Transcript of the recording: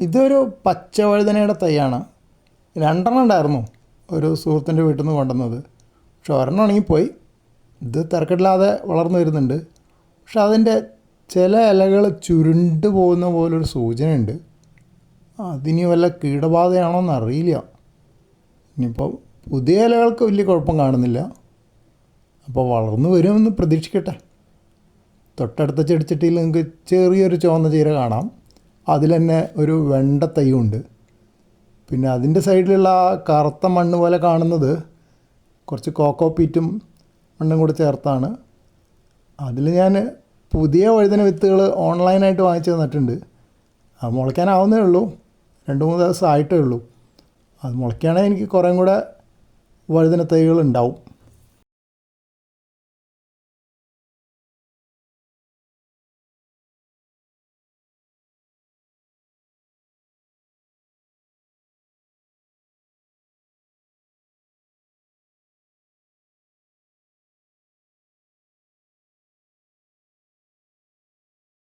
ഇതൊരു പച്ചവഴുതനയുടെ തൈയാണ്. രണ്ടെണ്ണം ഉണ്ടായിരുന്നു ഒരു സുഹൃത്തിന്റെ വീട്ടിൽ നിന്ന് കൊണ്ടുവന്നത്. പക്ഷെ ഒരെണ്ണം ഉണങ്ങിപ്പോയി ഇത് തിരക്കില്ലാതെ വളർന്നു വരുന്നുണ്ട്. പക്ഷെ അതിന്റെ ചില ഇലകൾ ചുരുണ്ട് പോകുന്ന പോലൊരു സൂചനയുണ്ട്. അതിനി വല്ല കീടബാധയാണോ എന്ന് അറിയില്ല ഇനിയിപ്പോൾ പുതിയ ഇലകൾക്ക് വലിയ കുഴപ്പം കാണുന്നില്ല. അപ്പോൾ വളർന്നു വരുമെന്ന് പ്രതീക്ഷിക്കട്ടെ. തൊട്ടടുത്ത ചെടിച്ചട്ടിയിൽ നിങ്ങൾക്ക് ചെറിയൊരു ചുവന്ന ചീര കാണാം. അതിൽ തന്നെ ഒരു വെണ്ട തൈയുണ്ട്. പിന്നെ അതിന്റെ സൈഡിലുള്ള ആ കറുത്ത മണ്ണ് പോലെ കാണുന്നത് കുറച്ച് കോക്കോ പീറ്റും മണ്ണും കൂടി ചേർത്താണ്. അതിൽ ഞാൻ പുതിയ വഴുതന വിത്തുകൾ ഓൺലൈനായിട്ട് വാങ്ങിച്ച് തന്നിട്ടുണ്ട്. അത് മുളയ്ക്കാനാവുന്നേ ഉള്ളൂ. രണ്ട് മൂന്ന് ദിവസം ആയിട്ടേ ഉള്ളൂ. അത് മുളയ്ക്കുകയാണെങ്കിൽ എനിക്ക് കുറേ കൂടെ വഴുതന തൈകൾ ഉണ്ടാവും.